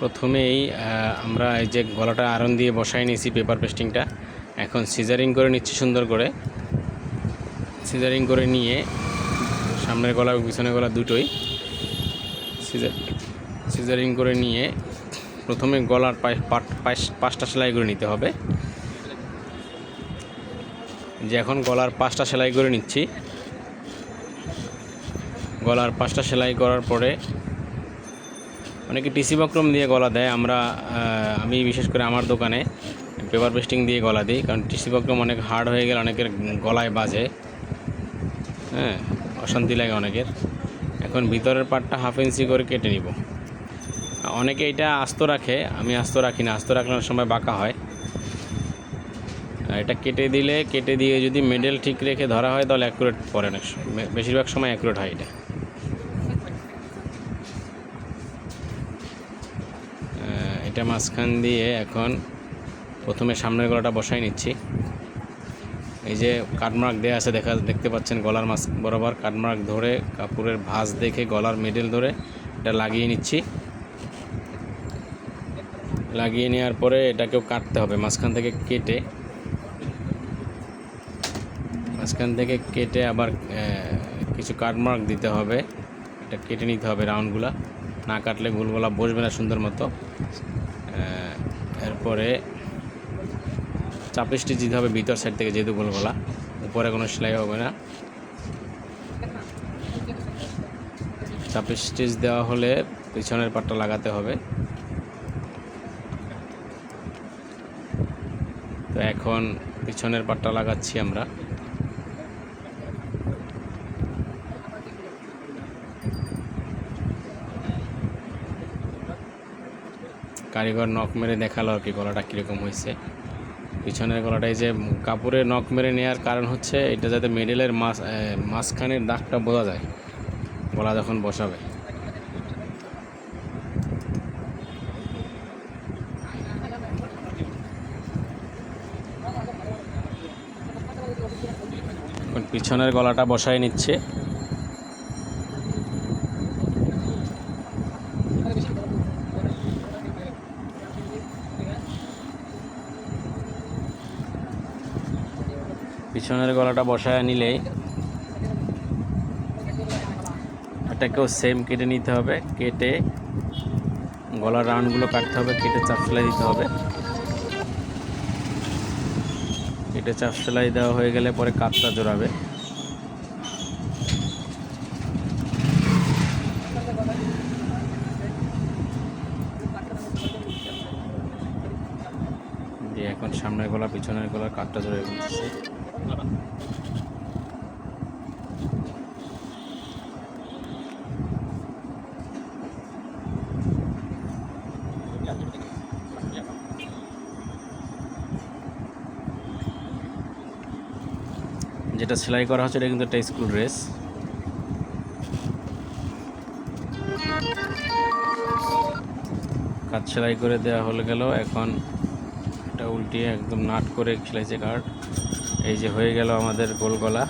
প্রথমেই আমরা এই যে গলাটা আয়রন দিয়ে বসাই নিয়েছি পেপার পেস্টিংটা এখন সিজারিং করে নিচ্ছি সুন্দর করে। সিজারিং করে নিয়ে সামনের গলা পিছনের গলা দুটোই সিজার করে নিয়ে প্রথমে গলার পাঁচটা সেলাই করে নিতে হবে। যে এখন গলার পাঁচটা সেলাই করে নিচ্ছি। গলার পাঁচটা সেলাই করার পরে অনেকে টিসি বক্রম দিয়ে গলা দেয়। আমরা আমি বিশেষ করে আমার দোকানে পেপার পেস্টিং দিয়ে গলা দিই, কারণ টিসি বক্রম অনেক হার্ড হয়ে গেলে অনেকের গলায় বাজে। হ্যাঁ অশান্তি লাগে অনেকের। এখন ভিতরের পার্টটা হাফ ইঞ্চি করে কেটে নিব। অনেকে এটা আস্ত রাখে, আমি আস্ত রাখি না, আস্ত রাখলে সময় বাঁকা হয়। এটা কেটে দিলে, কেটে দিয়ে যদি মেডেল ঠিক রেখে ধরা হয়, তাহলে অ্যাকুরেট পড়ে অনেক বেশিরভাগ সময় অ্যাকুরেট হয় এটা। এটা মাঝখান দিয়ে এখন প্রথমে সামনের গলাটা বসাই নিচ্ছি। এই যে কাটমার্ক দেওয়া আছে, দেখা, দেখতে পাচ্ছেন গলার মাছ বরাবর কাটমার্ক ধরে কাপড়ের ভাঁজ দেখে গলার মেডেল ধরে এটা লাগিয়ে নিচ্ছি। লাগিয়ে নেওয়ার পরে এটাকেও কাটতে হবে, মাঝখান থেকে কেটে। মাঝখান থেকে কেটে আবার কিছু কাটমার্ক দিতে হবে। এটা কেটে নিতে হবে রাউন্ডগুলা। না কাটলে গোলগোলা বসবে না সুন্দর মতো। এরপরে চাপ স্টিচ দিতে হবে ভিতর সাইড থেকে যেহেতু গোলগোলা। উপরে কোনো সেলাই হবে না। চাপ স্টিচ দেওয়া হলে পিছনের পাটটা লাগাতে হবে। তো এখন পিছনের পাটটা লাগাচ্ছি আমরা। কারিগর নখ মেরে দেখাল আর কি, গলাটা কীরকম হয়েছে। পিছনের গলাটায় যে কাপড়ে নখ মেরে নেওয়ার কারণ হচ্ছে এটা যাতে মেডেলের মাছ মাঝখানের দাগটা বোঝা যায়, গলা যখন বসাবে। পিছনের গলাটা বসায় নিচ্ছে। পিছনের গলাটা বসায় নিলেই এটাকেও সেম কেটে নিতে হবে। কেটে গলার রাউন্ডগুলো কাটতে হবে, কেটে চাপ সেলাই দিতে হবে। কেটে চাপ সেলাই দেওয়া হয়ে গেলে পরে কাপটা জোড়াবে। এখন সামনের গলা, পিছনের গলা কাপটা জোড়াবে যেটা সেলাই করা হচ্ছে, এটা কিন্তু একটা স্কুল ড্রেস কাজ সেলাই করে দেওয়া হলে গেল। এখন এটা উল্টিয়ে একদম নাট করে সেলাইছে কার্ড এই যে হয়ে গেল আমাদের গোল গলা